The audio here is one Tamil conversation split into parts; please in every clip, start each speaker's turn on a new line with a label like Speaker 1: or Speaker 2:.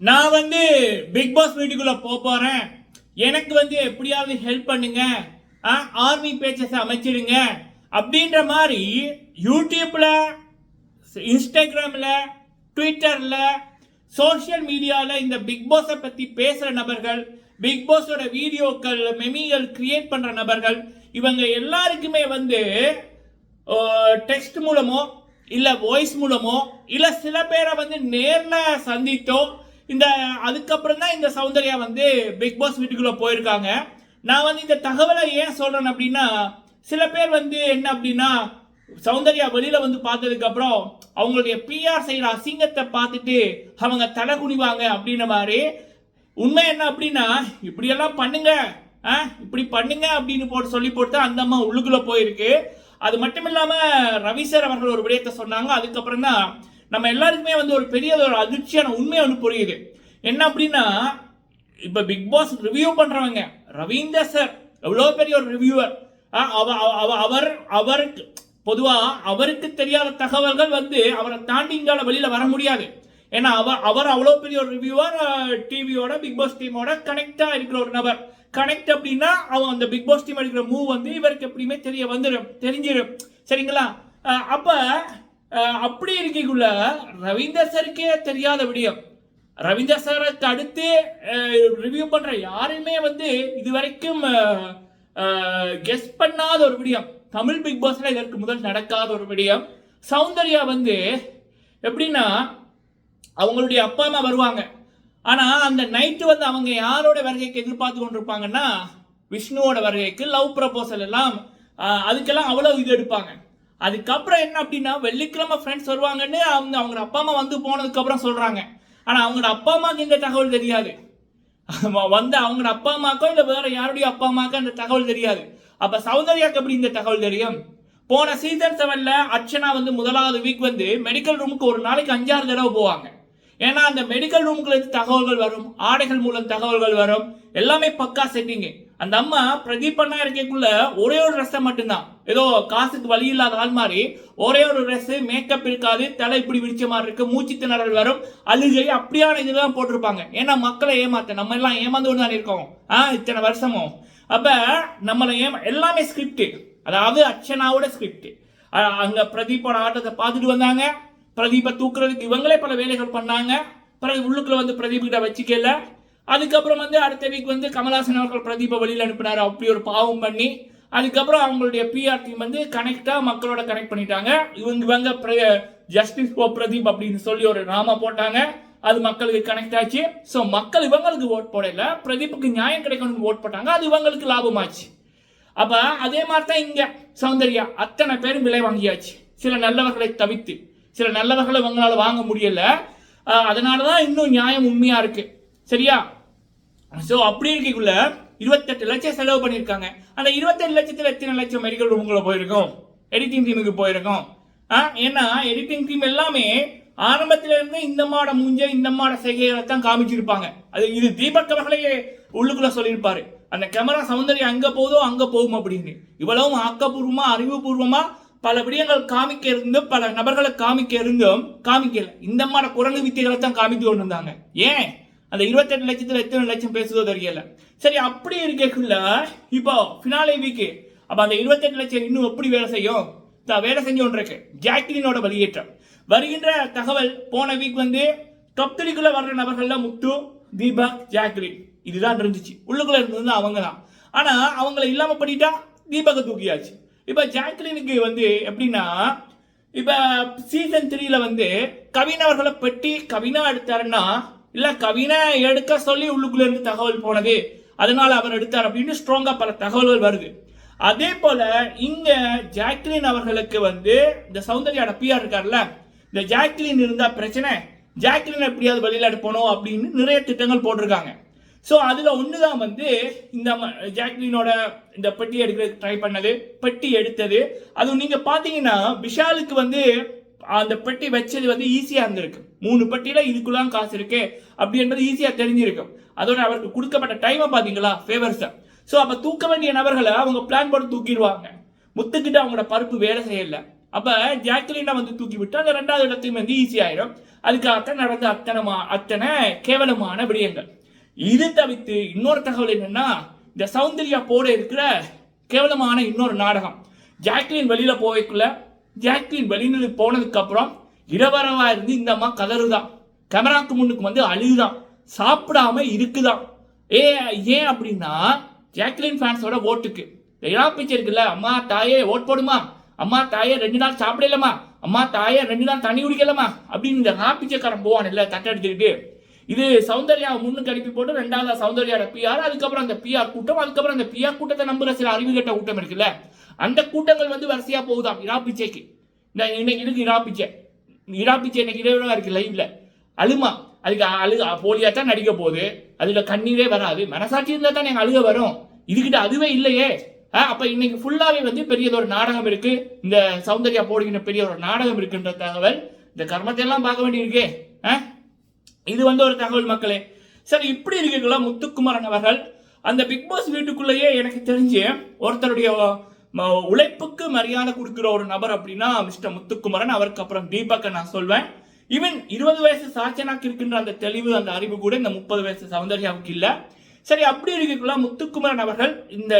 Speaker 1: நான் வந்து பிக் பாஸ் வீட்டுக்குள்ள போக போறேன். எனக்கு வந்து எப்படியாவது ஹெல்ப் பண்ணுங்க. ஆர்மி பேச்சஸ் அமைச்சிடுங்க. அப்படின்ற மாதிரி யூடியூப்ல இன்ஸ்டாகிராம்ல ட்விட்டர்ல சோஷியல் மீடியாவில் இந்த பிக் பாஸை பற்றி பேசுகிற நபர்கள் பிக் பாஸோட வீடியோக்கள் மெமிகள் கிரியேட் பண்ற நபர்கள் இவங்க எல்லாருக்குமே வந்து டெக்ஸ்ட் மூலமோ இல்லை வாய்ஸ் மூலமோ இல்லை சில பேரை வந்து நேரில் சந்தித்தோ இந்த அதுக்கப்புறம் தான் இந்த சௌந்தர்யா வந்து பிக் பாஸ் வீட்டுக்குள்ளே போயிருக்காங்க. நான் வந்து இந்த தகவலை ஏன் சொல்கிறேன் அப்படின்னா சில பேர் வந்து என்ன அப்படின்னா சௌந்தர்யா வெளியில் வந்து பார்த்ததுக்கப்புறம் அவங்களுடைய பிஆர் செய்கிற அசிங்கத்தை பார்த்துட்டு அவங்க தலை குனிவாங்க அப்படின்ன மாதிரி. உண்மை என்ன அப்படின்னா இப்படியெல்லாம் பண்ணுங்க. ஆ, இப்படி பண்ணுங்க அப்படின்னு போட்டு சொல்லி போட்டு அந்த அம்மா உள்ளுக்குள்ளே போயிருக்கு. அது மட்டும் இல்லாமல் ரவி சார் அவர்கள் ஒரு விடயத்தை சொன்னாங்க. அதுக்கப்புறம் தான் நம்ம எல்லாருக்குமே வந்து ஒரு பெரிய ஒரு அதிர்ச்சியான உண்மை ஒன்று புரியுது. என்ன அப்படின்னா இப்ப பிக் பாஸ் ரிவ்யூ பண்றவங்க ரவீந்தர் சார் எவ்வளோ பெரிய ஒரு ரிவ்யூவர் அவர் அவருக்கு பொதுவா அவருக்கு தெரியாத தகவல்கள் வந்து அவரை தாண்டி இங்கால வெளியில வர முடியாது. ஏன்னா அவர் அவர் அவ்வளோ பெரிய ஒரு ரிவ்யூவர் டிவியோட பிக் பாஸ் டீமோட கனெக்டா இருக்கிற ஒரு நபர். கனெக்ட் அப்படின்னா அவன் அந்த பிக் பாஸ் டீம் எடுக்கிற மூவ் வந்து இவருக்கு எப்படியுமே தெரிய வந்துடும் தெரிஞ்சிடும் சரிங்களா? அப்போ அப்படி இருக்கக்குள்ள ரவீந்தர் சருக்கே தெரியாத விடயம். ரவீந்தர் சாருக்கு அடுத்து ரிவ்யூ பண்ற யாருமே வந்து இதுவரைக்கும் கெஸ் பண்ணாத ஒரு விடயம். தமிழ் பிக் பாஸ்ல இதற்கு முதல் நடக்காத ஒரு விடயம். சௌந்தர்யா வந்து எப்படின்னா அவங்களுடைய அப்பா அம்மா வருவாங்க. ஆனா அந்த நைட்டு வந்து அவங்க யாரோட வருகைக்கு எதிர்பார்த்து கொண்டிருப்பாங்கன்னா விஷ்ணுவோட வருகைக்கு லவ் ப்ரப்போசல் எல்லாம் அதுக்கெல்லாம் அவ்வளவு இது எடுப்பாங்க. அதுக்கப்புறம் என்ன அப்படின்னா வெள்ளிக்கிழமை ஃப்ரெண்ட்ஸ் வருவாங்கன்னு அவங்க அவங்க அப்பா அம்மா வந்து போனதுக்கப்புறம் சொல்கிறாங்க ஆனால் அவங்களோட அப்பா அம்மாவுக்கு இந்த தகவல் தெரியாது. வந்து அவங்களோட அப்பா அம்மாக்கோ இல்லை வேற யாருடைய அப்பா அம்மாக்கோ அந்த தகவல் தெரியாது. அப்போ சௌந்தர்யாக்கு எப்படி இந்த தகவல் தெரியும்? போன சீசன் செவனில் அர்ச்சனா வந்து முதலாவது வீக் வந்து மெடிக்கல் ரூமுக்கு ஒரு நாளைக்கு அஞ்சாறு தடவை போவாங்க. ஏன்னா அந்த மெடிக்கல் ரூமுக்குள்ள தகவல்கள் வரும் ஆடைகள் மூலம் தகவல்கள் வரும் எல்லாமே பக்கா செட்டிங்கு அந்த அம்மா பிரதீப் அண்ணா இருக்கக்குள்ள ஒரே ஒரு ட்ரெஸ்ஸை மட்டும்தான். ஏதோ காசுக்கு வழி இல்லாத ஆள் மாதிரி ஒரே ஒரு ட்ரெஸ் மேக்கப் இருக்காது தலை இப்படி விரிச்ச மாதிரி இருக்கு மூச்சு திணறல் வரும் அழுகை அப்படியான இதெல்லாம் போட்டிருப்பாங்க. ஏன்னா மக்களை ஏமாத்த நம்ம எல்லாம் ஏமாந்து கொண்டு தானே இருக்கோம். ஆ இத்தனை வருஷமும் அப்ப நம்மளை ஏமா எல்லாமே ஸ்கிரிப்ட் அதாவது அர்ச்சனாவோட ஸ்கிரிப்ட் அங்க பிரதீப்போட ஆட்டத்தை பார்த்துட்டு வந்தாங்க. பிரதீபை தூக்குறதுக்கு இவங்களே பல வேலைகள் பண்ணாங்க. பிறகு உள்ளுக்குள்ள வந்து பிரதீப் கிட்ட வச்சுக்கல. அதுக்கப்புறம் வந்து அடுத்த வீக் வந்து கமலாசன் அவர்கள் பிரதீபை வெளியில் அனுப்பினார். அப்படி ஒரு பாவம் பண்ணி அதுக்கப்புறம் அவங்களுடைய பிஆர் டீம் வந்து கனெக்டாக மக்களோட கனெக்ட் பண்ணிட்டாங்க. இவங்க இவங்க ஜஸ்டிஸ் ஓ பிரதீப் அப்படின்னு சொல்லி ஒரு நாம போட்டாங்க. அது மக்களுக்கு கனெக்ட் ஆச்சு. ஸோ மக்கள் இவங்களுக்கு ஓட் போடல. பிரதீப்புக்கு நியாயம் கிடைக்கணும்னு ஓட் போட்டாங்க. அது இவங்களுக்கு லாபமாச்சு. அப்போ அதே மாதிரி தான் இங்கே சௌந்தர்யா. அத்தனை பேரும் விலை வாங்கியாச்சு. சில நல்லவர்களை தவித்து. சில நல்லவர்களை இவங்களால் வாங்க முடியல. அதனால தான் இன்னும் நியாயம் உண்மையாக இருக்குது சரியா? ஸோ அப்படி இருக்கக்குள்ள இருபத்தெட்டு லட்சம் செலவு பண்ணியிருக்காங்க. அந்த இருபத்தெட்டு லட்சத்தில் எத்தனை லட்சம் மெடிக்கல் ரூமுக்குள்ள போயிருக்கும்? எடிட்டிங் டீமுக்கு போயிருக்கும். ஆ ஏன்னா எடிட்டிங் டீம் எல்லாமே ஆரம்பத்துல இருந்து இந்த மாட மூஞ்ச இந்த மாட செய்கைகளை தான் காமிச்சிருப்பாங்க. அது இது தீபக் அவர்களே உள்ளுக்குள்ள சொல்லியிருப்பாரு. அந்த கேமரா சௌந்தர்யம் அங்க போதோ அங்க போகும் அப்படின்னு. இவ்வளவும் ஆக்கப்பூர்வமா அறிவுபூர்வமா பல விடயங்கள் காமிக்க இருந்தும் பல நபர்களை காமிக்க இருந்தும் காமிக்கல. இந்த மாதிரி குரங்கு வித்தைகளை தான் காமித்து கொண்டு இருந்தாங்க ஏன்? அந்த இருபத்தெட்டு லட்சத்துல எத்தனை லட்சம் பேசுதோ தெரியல. சரி அப்படி இருக்கக்குள்ள இப்போ ஃபினாலே வீக்கு அப்ப அந்த இருபத்தெட்டு லட்சம் இன்னும் எப்படி வேலை செய்யும்? வேலை செஞ்சு கொண்டு இருக்கு ஜாக்லினோட வெளியேற்றம். வருகின்ற தகவல் போன வீக் வந்து டாப் த்ரீக்குள்ள வர்ற நபர்கள்ல முத்து தீபக் ஜாக்லின். இதுதான் இருந்துச்சு. உள்ளுக்குள்ள இருந்தது அவங்க தான் ஆனா அவங்கள இல்லாம பண்ணிட்டா தீபக தூக்கியாச்சு. இப்போ ஜாக்லினுக்கு வந்து எப்படின்னா இப்போ சீசன் த்ரீல வந்து கவின் அவர்களை பெட்டி கவினா எடுத்தாருன்னா இல்ல கவினா எடுக்க சொல்லி உள்ளுக்குள்ள இருந்து தகவல் போனது அதனால அவர் எடுத்தார் அப்படின்னு ஸ்ட்ராங்கா பல தகவல்கள் வருது. அதே போல இங்க ஜாக்லின் அவர்களுக்கு வந்து இந்த சௌந்தர்யாட பிஆர் இருக்கார்ல இந்த ஜாக்லின் இருந்தா பிரச்சனை ஜாக்லின் எப்படியாவது வெளியில எடுப்பணும் அப்படின்னு நிறைய திட்டங்கள் போட்டிருக்காங்க. ஸோ அதில் ஒன்று தான் வந்து இந்த ஜாக்லினோட இந்த பெட்டி எடுக்க ட்ரை பண்ணது பெட்டி எடுத்தது. அது நீங்கள் பார்த்தீங்கன்னா விஷாலுக்கு வந்து அந்த பெட்டி வச்சது வந்து ஈஸியாக இருந்திருக்கு. மூணு பெட்டியில் இதுக்குள்ளாம் காசு இருக்கு அப்படி என்பது ஈஸியா தெரிஞ்சிருக்கும். அதோட அவருக்கு கொடுக்கப்பட்ட டைமை பார்த்தீங்களா ஃபேவர்ஸை ஸோ அப்போ தூக்க வேண்டிய நபர்களை அவங்க பிளான் போட்டு தூக்கிடுவாங்க. முத்துக்கிட்ட அவங்களோட பருப்பு வேலை செய்யல. அப்போ ஜாக்லினா வந்து தூக்கி விட்டு அந்த ரெண்டாவது இடத்தையும் வந்து ஈஸியாயிடும் அதுக்காக நடந்த அத்தனை மா- அத்தனை கேவலமான விடயங்கள். இது தவிர்த்து இன்னொரு தகவல் என்னன்னா இந்த சௌந்தர்யா போட இருக்கிற கேவலமான இன்னொரு நாடகம். ஜாக்லின் வெளியில போய்க்குள்ள ஜாக்லின் வெளியில போனதுக்கு அப்புறம் இரவரவா இருந்து இந்த அம்மா கதறுதான் கேமராக்கு முன்னுக்கு வந்து அழுகுதான் சாப்பிடாம இருக்குதான் ஏ ஏன் அப்படின்னா ஜாக்லின் ஃபேன்ஸோட ஓட்டுக்கு. இந்த இளா பிச்சை இருக்குல்ல அம்மா தாயே ஓட் போடுமா? அம்மா தாயே ரெண்டு நாள் சாப்பிடலமா அம்மா தாயே ரெண்டு நாள் தண்ணி குடிக்கலமா அப்படின்னு இந்த ரா பிச்சைக்காரன் போவான் இல்லை தட்டை எடுத்துக்கிட்டு. இது சௌந்தர்யா முன்னுக்கு அனுப்பி போட்டு ரெண்டாவது சௌந்தர்யாவோட பிஆர் அதுக்கப்புறம் அந்த பிஆர் கூட்டம் அதுக்கப்புறம் அந்த பிஆர் கூட்டத்தை நம்புற சில அறிவு கட்ட கூட்டம் இருக்குல்ல? அந்த கூட்டங்கள் வந்து வரிசையா போகுதாம் இரா பிச்சைக்கு. இந்த இன்னைக்கு இருக்கு இரா பிச்சை. இரா பிச்சை இன்னைக்கு இரவு இருக்கு லைவ்ல. அழுமா. அதுக்கு அழுக போலியா தான் நடிக்க போகுது. அதுல கண்ணீரே வராது. மனசாட்சி இருந்தா தான் எங்க அழுக வரும். இதுகிட்ட அதுவே இல்லையே. ஆ, அப்ப இன்னைக்கு ஃபுல்லாவே வந்து பெரியதொரு நாடகம் இருக்கு. இந்த சௌந்தர்யா போடுகின்ற பெரிய ஒரு நாடகம் இருக்குன்ற தகவல் இந்த கர்மத்தை எல்லாம் பார்க்க வேண்டியிருக்கே. ஆ? இது வந்து ஒரு தகவல் மக்களே. சரி இப்படி இருக்கக்குள்ள முத்துக்குமரன் அவர்கள்? அந்த பிக் பாஸ் வீட்டுக்குள்ளேயே எனக்கு தெரிஞ்சு ஒருத்தருடைய உழைப்புக்கு மரியாதை கொடுக்குற ஒரு நபர் அப்படின்னா மிஸ்டர் முத்துக்குமரன். அவருக்கு அப்புறம் தீபக்கை நான் சொல்வேன். ஈவன் இருபது வயசு சாச்சனாக்கு இருக்கின்ற அந்த தெளிவு அந்த அறிவு கூட இந்த முப்பது வயசு சௌந்தர்யாவுக்கு இல்லை. சரி அப்படி இருக்கக்குள்ள முத்துக்குமரன் அவர்கள்? இந்த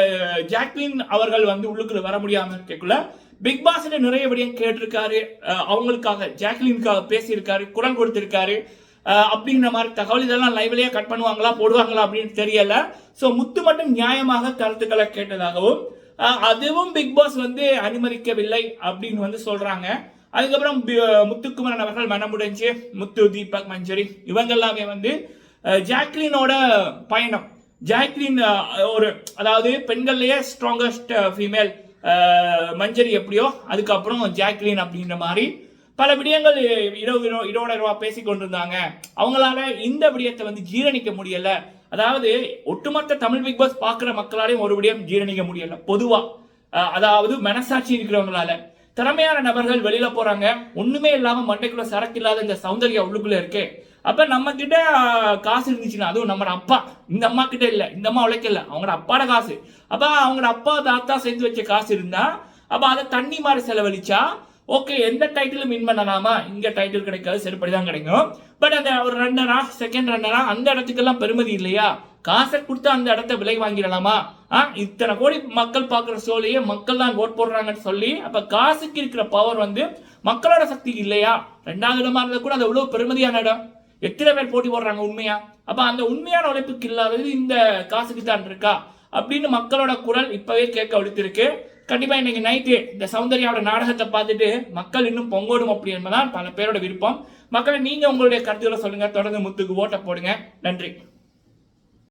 Speaker 1: ஜாக்லின் அவர்கள் வந்து உள்ளுக்குள்ள வர முடியாம இருக்கக்குள்ள பிக் பாஸ்ல நிறைய விடயம் கேட்டிருக்காரு. அவங்களுக்காக ஜாக்லினுக்காக பேசியிருக்காரு குரல் கொடுத்திருக்காரு. அப்படிங்கிற மாதிரி தகவல் இதெல்லாம் லைவ்லேயே கட் பண்ணுவாங்களா போடுவாங்களா அப்படின்னு தெரியல. ஸோ முத்து மட்டும் நியாயமாக கருத்துக்களை கேட்டதாகவும் அதுவும் பிக் பாஸ் வந்து அனுமதிக்கவில்லை அப்படின்னு வந்து சொல்றாங்க. அதுக்கப்புறம் முத்துக்குமரன் அவர்கள் மனமுடைஞ்சு முத்து தீபக் மஞ்சரி இவங்க எல்லாமே வந்து ஜாக்லினோட பயணம். ஜாக்லின் ஒரு அதாவது பெண்கள்லேயே ஸ்ட்ராங்கஸ்ட் ஃபீமேல் மஞ்சரி எப்படியோ அதுக்கப்புறம் ஜாக்லின் அப்படின்ற மாதிரி பல விடயங்கள் இரவு இரவு- இரவோட இரவா பேசி கொண்டிருந்தாங்க. அவங்களால இந்த விடயத்தை வந்து ஜீரணிக்க முடியல. அதாவது ஒட்டுமொத்த தமிழ் பிக் பாஸ் பார்க்குற மக்களாலையும் ஒரு விடயம் ஜீரணிக்க முடியல. பொதுவா. அதாவது மனசாட்சி இருக்கிறவங்களால. திறமையான நபர்கள் வெளியில போறாங்க. ஒண்ணுமே இல்லாம மண்டைக்குள்ள சரக்கு இல்லாத இந்த சௌந்தர்யா உள்ளுக்குள்ள இருக்கு. அப்ப நம்ம கிட்ட காசு இருந்துச்சுன்னா அதுவும் நம்ம அப்பா. இந்த அம்மா கிட்ட இல்ல. இந்த அம்மா உழைக்கல. அவங்களோட அப்பாட காசு. அப்ப அவங்களோட அப்பா தாத்தா சேர்த்து வச்ச காசு இருந்தா அப்ப அதை தண்ணி மாதிரி செலவழிச்சா ஓகே எந்த டைட்டிலும் வின் பண்ணலாமா? இங்கே டைட்டில் கிடைக்காது செருப்படி தான் கிடைக்கும். பட் அந்த ஒரு ரன்னரா செகண்ட் ரன்னரா அந்த இடத்துக்கெல்லாம் பெருமதி இல்லையா? காசை கொடுத்து அந்த இடத்த விலை வாங்கிடலாமா? ஆ இத்தனை கோடி மக்கள் பார்க்குற சோழியே மக்கள் தான் ஓட் போடுறாங்கன்னு சொல்லி அப்போ காசுக்கு இருக்கிற பவர் வந்து மக்களோட சக்தி இல்லையா? ரெண்டாவது இடமா இருந்தால் கூட அது எவ்வளோ பெருமதியான இடம்? எத்தனை பேர் போட்டி போடுறாங்க உண்மையா? அப்போ அந்த உண்மையான உழைப்புக்கு இல்லாதது இந்த காசுக்கு தான் இருக்கா? அப்படின்னு மக்களோட குரல் இப்பவே கேட்க விடுத்திருக்கு கண்டிப்பாக இன்னைக்கு நைட்டு இந்த சௌந்தர்யாவோட நாடகத்தை பார்த்துட்டு மக்கள் இன்னும் பொங்கோடும் அப்படி என்பதான் பல பேரோட விருப்பம். மக்களை நீங்கள் உங்களுடைய கருத்துக்களை சொல்லுங்கள் தொடர்ந்து முத்துக்கு ஓட்ட போடுங்க. நன்றி.